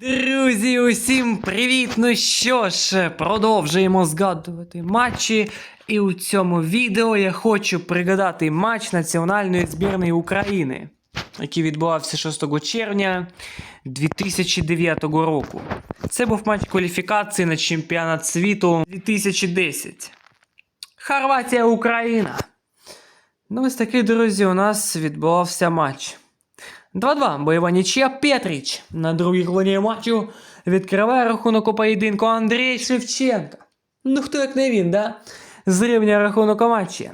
Друзі, усім привіт! Ну що ж, продовжуємо згадувати матчі. І у цьому відео я хочу пригадати матч національної збірної України, який відбувався 6 червня 2009 року. Це був матч кваліфікації на чемпіонат світу 2010. Хорватія Україна. Ну, ось такий, друзі, у нас відбувався матч. 2-2. Бойова нічия Петріч на другій хвилині матчу відкриває рахунок у поєдинку Андрій Шевченка. Ну хто як не він, да? Зрівнює рахунок у матчі.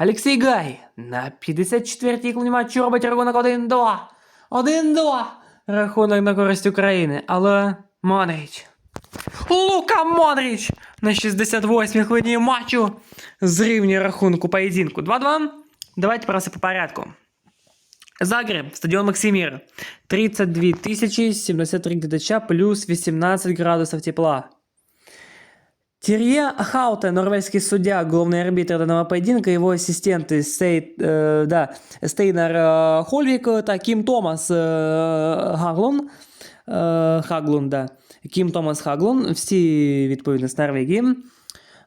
Олексій Гай на 54-й хвилині матчу робить рахунок 1-2. 1-2. Рахунок на користь України. Але Модріч. Лука Модріч на 68-й хвилині матчу зрівнює рахунок у поєдинку 2-2. Давайте просто по порядку. Загреб, стадіон Максимір. 32 тисячі 73 глядача плюс 18 градусів тепла. Тирье Хауте, норвежский судья, главный арбитр данного поединка, его ассистенты Стей, э, да, Стейнер э, Хольвик, это Ким Томас э, Хаглун, э, Хаглун, да, Ким Томас Хаглун, всі, відповідно, з Норвегії.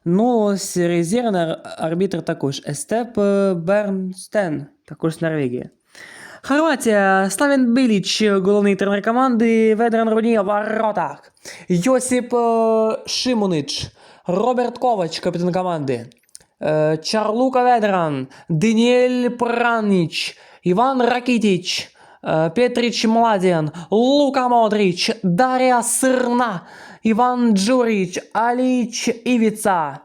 Ну, ось резервний арбітр також Естеп е, Бернстен, також з Норвегії. Хорватія, Славен Біліч, головний тренер команди, Ведран Руні в воротах. Йосип е, Шимунич, Роберт Ковач, капітан команди. Е, Чарлука Ведран, Даніель Праніч, Іван Ракітіч, е, Петріч Младен, Лука Модріч, Дар'я Сирна, Іван Джуріч, Аліч Івіца.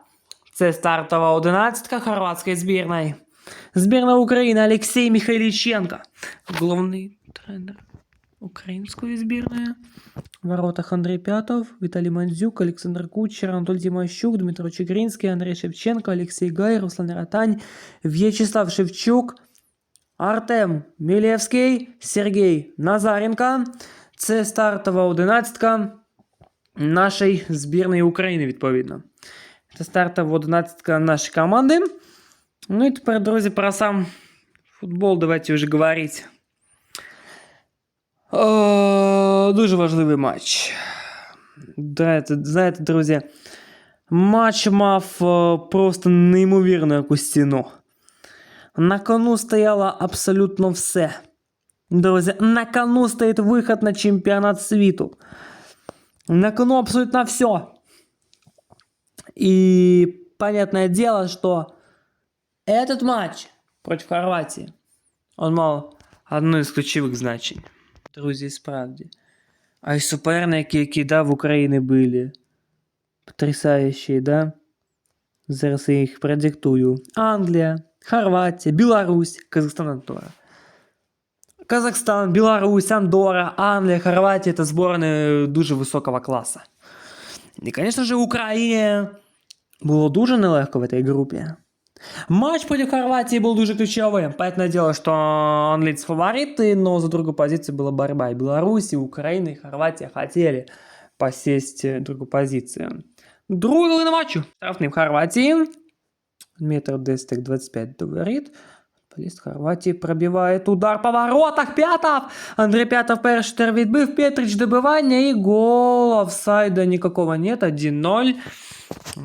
Це стартова одинадцятка хорватської збірної. Збірна України Олексій Михайліченко. Головний тренер української збірної. В воротах Андрій Пятов, Віталій Мандзюк, Олександр Кучер, Анатолій Тимощук, Дмитро Чигринський, Андрій Шевченко, Олексій Гай, Руслан Ратань, В'ячеслав Шевчук, Артем Мілєвський, Сергій Назаренко. Це стартова одинадцятка нашої збірної України, відповідно. Це стартова одинадцятка нашої команди. Ну и теперь, друзья, про сам футбол давайте вже говорити. О, дуже важливий матч. Знаєте, знаєте, друзі, матч мав о, просто неймовірну якусь ціну. На кону стояло абсолютно все. Друзі, на кону стоїть виход на чемпіонат світу. На кону абсолютно все. И понятное дело, что этот матч против Хорватії, он мав одне з ключових значень. Друзі, справді. А й суперники, які да, в Україні були. Потрясаючі, да? Зараз я їх продиктую. Англія, Хорватія, Білорусь, Казахстан, Андора. Казахстан, Білорусь, Андора, Англія, Хорватія це зборні дуже високого класу. І, звісно ж, Україні було дуже нелегко в этой группе. Матч против Хорватии был дуже ключевым. Понятное дело, что английцы фавориты, но за другую позицию была борьба. И Беларусь, и Украина, и Хорватия хотели посесть э, другую позицию. Другой на матчу. Штрафный в Хорватии. Метр десять 25 говорит. Футболіст Хорватії пробиває удар по воротах. П'ятов! Андрій П'ятов перший тер відбив. Петрич добивання і гол. Офсайда никакого нет. 1-0.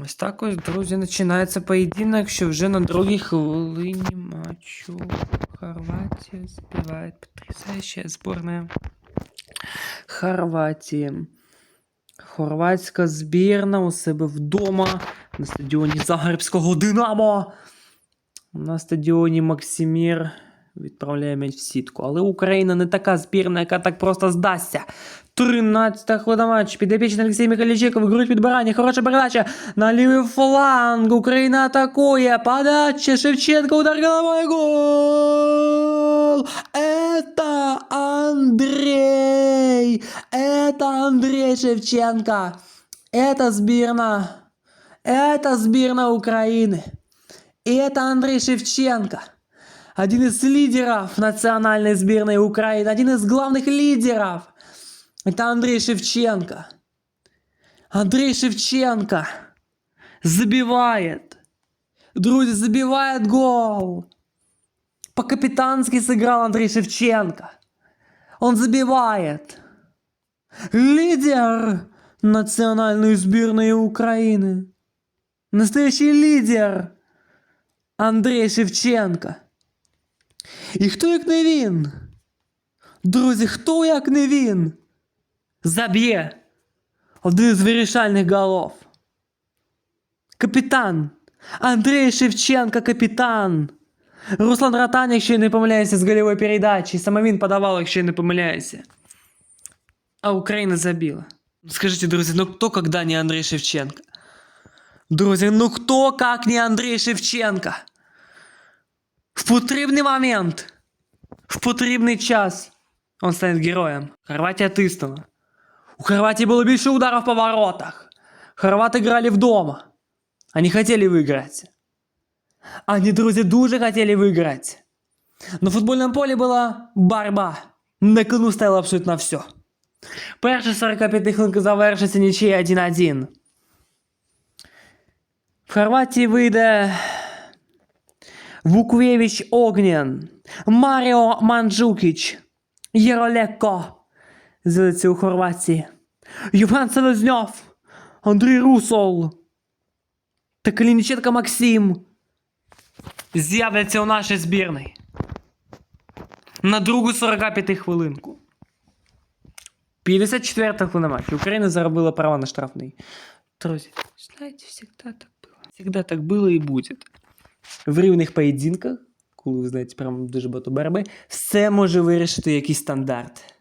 Ось так ось, друзі, починається поєдинок, що вже на другій хвилині матчу Хорватія збиває потрясаюча зборна Хорватії. Хорватська збірна у себе вдома на стадіоні Загребського Динамо. На стадіоні Максимір відправляє м'яч в сітку. Але Україна не така збірна, яка так просто здасться. 13-та хвилина матч. Підопічний Олексій Михайліченков, грудь підбирання, хороша передача на лівий фланг. Україна атакує. Подача Шевченко, удар головой, гол! Это Андрей! Это Андрей Шевченко! Это збірна! Это збірна України! И это Андрей Шевченко. Один из лидеров национальной сборной Украины. Один из главных лидеров. Это Андрей Шевченко. Андрей Шевченко забивает. Друзья, забивает гол. По-капитански сыграл Андрей Шевченко. Он забивает. Лидер национальной сборной Украины. Настоящий лидер Андрій Шевченко. І хто як не він? Друзі, хто як не він? Заб'є один з вирішальних голов. Капітан. Андрій Шевченко, капітан. Руслан Ротан, якщо я не помиляюся, з гольової передачі. Саме він подавав, якщо я не помиляюся. А Україна забила. Скажіть, друзі, ну хто когда не Андрій Шевченко? Друзі, ну хто як не Андрій Шевченко? В потрібний момент, в потрібний час он стане героєм. Хорватія тиснула. У Хорватии было больше ударов по воротах. Хорваты играли вдома. Они хотели выиграть. Они, друзья, дуже хотели выиграть. На футбольном поле была борьба. На кону стояло абсолютно все. Перші 45 хвилинки завершиться нічия 1-1. Хорватії вийде Вуквєвич Огнєн, Маріо Манджукіч, Єролеко. Зветься у Хорватії. Євген Селезньов, Андрій Русол та Калініченко Максим з'являться у нашій збірній. На другу 45 хвилинку. 54 хвилина матчу. Україна заробила право на штрафний. Друзі, знаєте, всегда так. Всегда так було і буде. В рівних поєдинках, коли ви знаєте, прям дуже багато боротьби, все може вирішити якийсь стандарт.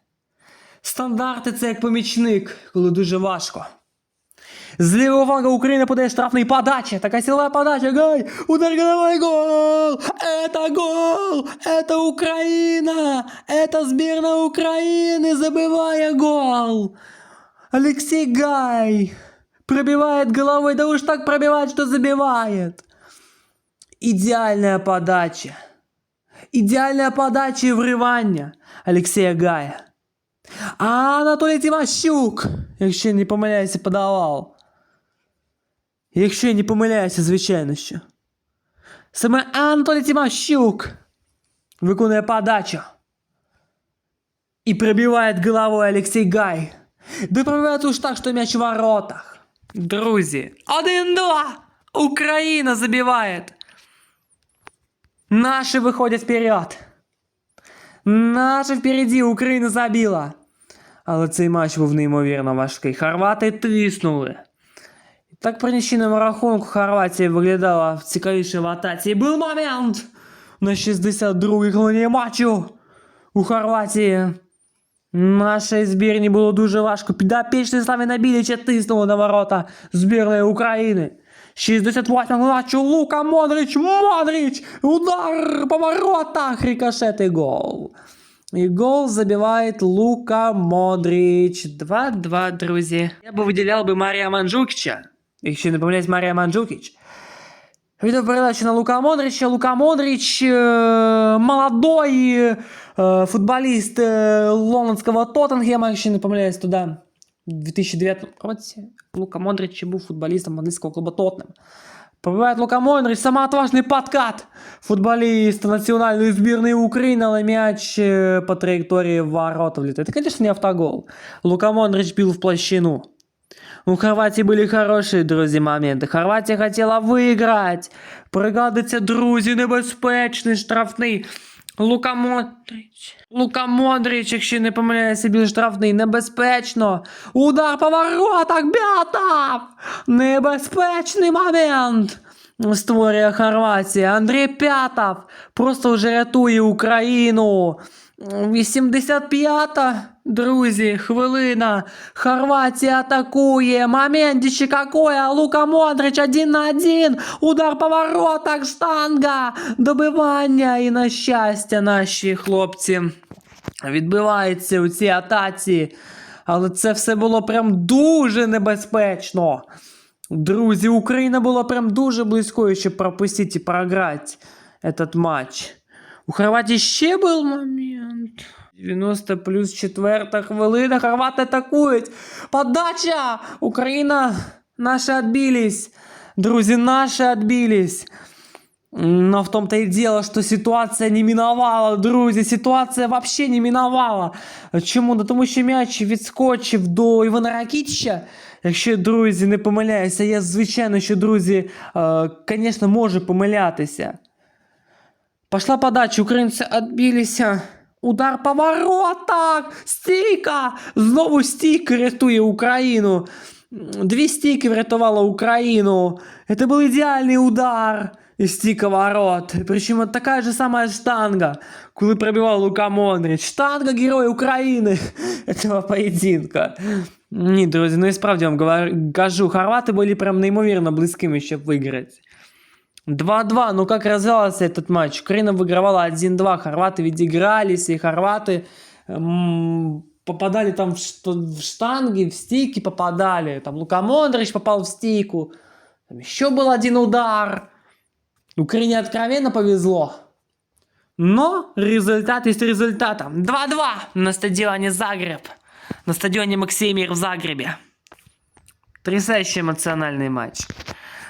Стандарти це як помічник, коли дуже важко. З лівого фланга Україна подає штрафний подача. Така силова подача. Гай! Удар головой гол! Это гол! Это Украина! Это сборная Украины забивая гол! Алексей Гай пробивает головой, да уж так пробивает, что забивает. Идеальная подача. Идеальная подача и вривання Алексея Гая. А Анатолій Тимощук, якщо я не помиляюся, подавав. Якщо я не помиляюся, звичайно що. Саме Анатолій Тимощук виконує подачу. І пробиває головою Олексій Гай. Да пробиває уж так, що м'яч в воротах. Друзі, 1-2! Україна забиває. Наши выходят вперед. Наша впереді Україна забила. Але цей матч був неймовірно важкий. Хорвати тиснули. І так при нічийному рахунку Хорватія виглядала цікавіше в атаці. І був момент на 62-й хвилині матчу у Хорватії. Нашій збірні було дуже важко. Підопічний Славіна Біліча тиснуло на ворота збірної України. 68 матчу Лука Модрич, Модрич, удар по воротах, рикошет и гол. И гол забивает Лука Модрич. 2-2, друзі. Я би виділяв би Марія Манджукича. Якщо не помиляюсь, Марія Манджукич. Відео передачу на Лука Модрича. Лука Модрич э, молодой э, футболіст э, лондонського Тоттенгема, якщо не помиляюсь, туди. У 2009 році Лука Модрич ще був футболістом англійського клубу Тоттенем. Пробиває Лука Модрич, самоотважний подкат футболіста національної збірної України, але м'яч е, по траєкторії в ворота влетает. Это, конечно, не автогол. Лука Модрич бил в площину. У Хорватии были хорошие, друзі, моменти. Хорватія хотіла виграти. Пригадується, друзі, небезпечний штрафний. Лука Модрич. Лука Модрич, якщо не помиляюся, біл штрафний. Небезпечно. Удар по воротах, Бятов! Небезпечний момент. Створює Хорватія. Андрій П'ятов просто вже рятує Україну. 85-та, друзі, хвилина. Хорватія атакує. Моментище какое. Лука Модрич один на один. Удар по воротах, штанга. Добивання. І на щастя, наші хлопці відбиваються у цій атаці. Але це все було прям дуже небезпечно. Друзі, Україна була прям дуже близькою, щоб пропустити і програти этот матч. У Хорватії ще був момент. 90 плюс 4 хвилина. Хорвати атакують. Подача! Україна! Наші відбились. Друзі, наші відбились. Но в том-то и дело, что ситуація не миновала, друзі. Ситуація вообще не миновала. Чому? Ну, тому що м'яч відскочив до Івана Ракітча. Якщо, друзі, не помиляюся, я звичайно, що, друзі, е, звісно, можу помилятися. Пошла подача, українці відбилися. Удар по воротах! Стійка! Знову стійка рятує Україну. М, Дві стійки врятувала Україну. Это был идеальный удар из стійка ворот. Причем такая же самая штанга, коли пробивал Лука Мондрич. Штанга героя України этого поєдинка. Ні, друзі, ну і справді вам говорю, кажу, хорвати були прям неймовірно близькими, щоб виграти. 2-2, ну как развивался этот матч? Украина выигрывала 1-2, хорваты ведь игрались, и хорваты м, попадали там в, в штанги, в стейки попадали. Там Лука Мондрич попал в стейку. Там еще был один удар. Украине откровенно повезло. Но результат есть результатом. 2-2 на стадионе Загреб. На стадионе Максимир в Загребе. Потрясающий эмоциональный матч.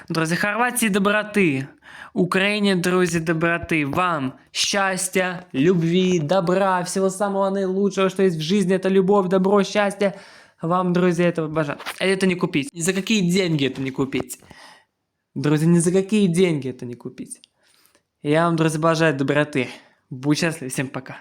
Друзі, Хорватії доброти. Україні, друзі, доброти. Вам счастья, любви, добра, всего самого наилучшего, что есть в жизни. Это любовь, добро, счастье. Вам, друзья, этого бажаю. А это не купить. Ни за какие деньги это не купить. Друзі, ни за какие деньги это не купить. Я вам, друзі, бажаю доброти. Будь счастлив, всем пока.